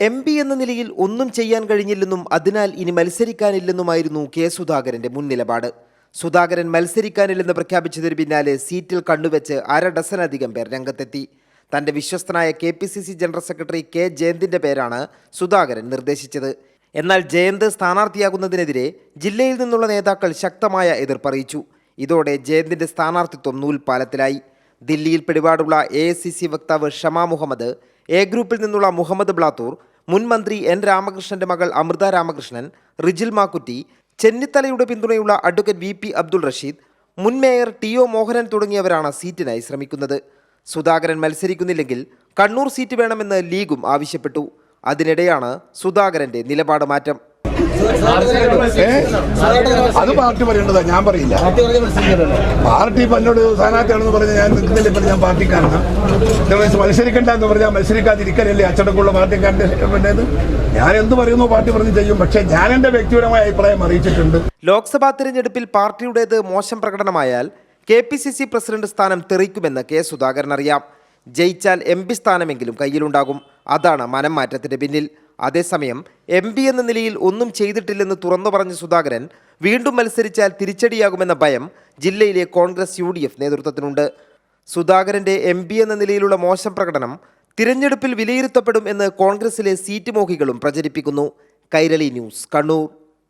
M P എന്ന നിലയിൽ ഒന്നും ചെയ്യാൻ കഴിഞ്ഞില്ലെന്നും അതിനാൽ ഇനി മത്സരിക്കാനില്ലെന്നുമായിരുന്നു കെ സുധാകരന്റെ മുൻ നിലപാട് സുധാകരൻ മത്സരിക്കാനില്ലെന്ന് പ്രഖ്യാപിച്ചതിന് പിന്നാലെ സീറ്റിൽ കണ്ണുവെച്ച് അര ഡസനധികം പേർ രംഗത്തെത്തി. തന്റെ വിശ്വസ്തനായ K P C C general secretary K ജയന്തിന്റെ പേരാണ് സുധാകരൻ നിർദ്ദേശിച്ചത്. എന്നാൽ ജയന്ത് സ്ഥാനാർത്ഥിയാകുന്നതിനെതിരെ ജില്ലയിൽ നിന്നുള്ള നേതാക്കൾ ശക്തമായ എതിർപ്പറിയിച്ചു. ഇതോടെ ജയന്തിന്റെ സ്ഥാനാർത്ഥിത്വം നൂൽപാലത്തിലായി ദില്ലിയിൽ പിടിപാടുള്ള എ വക്താവ് ഷമാ മുഹമ്മദ് എ ഗ്രൂപ്പിൽ നിന്നുള്ള മുഹമ്മദ് ബ്ലാത്തൂർ മുൻ മന്ത്രി എൻ രാമകൃഷ്ണന്റെ മകൾ അമൃത രാമകൃഷ്ണൻ റിജിൽ മാക്കുറ്റി ചെന്നിത്തലയുടെ പിന്തുണയുള്ള advocate V P Abdul Rasheed മുൻ മേയർ ടി ഒ മോഹനൻ തുടങ്ങിയവരാണ് സീറ്റിനായി ശ്രമിക്കുന്നത്. സുധാകരൻ മത്സരിക്കുന്നില്ലെങ്കിൽ കണ്ണൂർ സീറ്റ് വേണമെന്ന് ലീഗും ആവശ്യപ്പെട്ടു. അതിനിടെയാണ് സുധാകരന്റെ നിലപാട് മാറ്റം. അത് പാർട്ടി പറയേണ്ടതാ ഞാൻ പറയില്ല. പാർട്ടി പന്നോട് സ്ഥാനാർത്ഥിയാണെന്ന് പറഞ്ഞ് ഞാൻ നിൽക്കുന്നില്ല ഇപ്പൊ ഞാൻ പാർട്ടിക്കാരനാണ് മത്സരിക്കണ്ട എന്ന് പറഞ്ഞാൽ മത്സരിക്കാതിരിക്കലല്ലേ അച്ചടക്കമുള്ള പാർട്ടിക്കാരന്റെ പിന്നെ ഞാൻ എന്ത് പറയുന്നു പാർട്ടി പറഞ്ഞ് ചെയ്യും. പക്ഷേ ഞാൻ എന്റെ വ്യക്തിപരമായ അഭിപ്രായം അറിയിച്ചിട്ടുണ്ട്. ലോക്സഭാ തിരഞ്ഞെടുപ്പിൽ പാർട്ടിയുടേത് മോശം പ്രകടനമായാൽ K P C C president സ്ഥാനം തെറിക്കുമെന്ന് കെ സുധാകരൻ അറിയാം. ജയിച്ചാൽ എം പി സ്ഥാനമെങ്കിലും കയ്യിലുണ്ടാകും. അതാണ് മനം മാറ്റത്തിന്റെ പിന്നിൽ. അതേസമയം എം പി എന്ന നിലയിൽ ഒന്നും ചെയ്തിട്ടില്ലെന്ന് തുറന്നു പറഞ്ഞ സുധാകരൻ വീണ്ടും മത്സരിച്ചാൽ തിരിച്ചടിയാകുമെന്ന ഭയം ജില്ലയിലെ കോൺഗ്രസ് യു ഡി എഫ് നേതൃത്വത്തിനുണ്ട്. സുധാകരന്റെ എം പി എന്ന നിലയിലുള്ള മോശം പ്രകടനം തിരഞ്ഞെടുപ്പിൽ വിലയിരുത്തപ്പെടും എന്ന് കോൺഗ്രസിലെ സീറ്റ് മോഹികളും പ്രചരിപ്പിക്കുന്നു. കൈരളി ന്യൂസ് കണ്ണൂർ.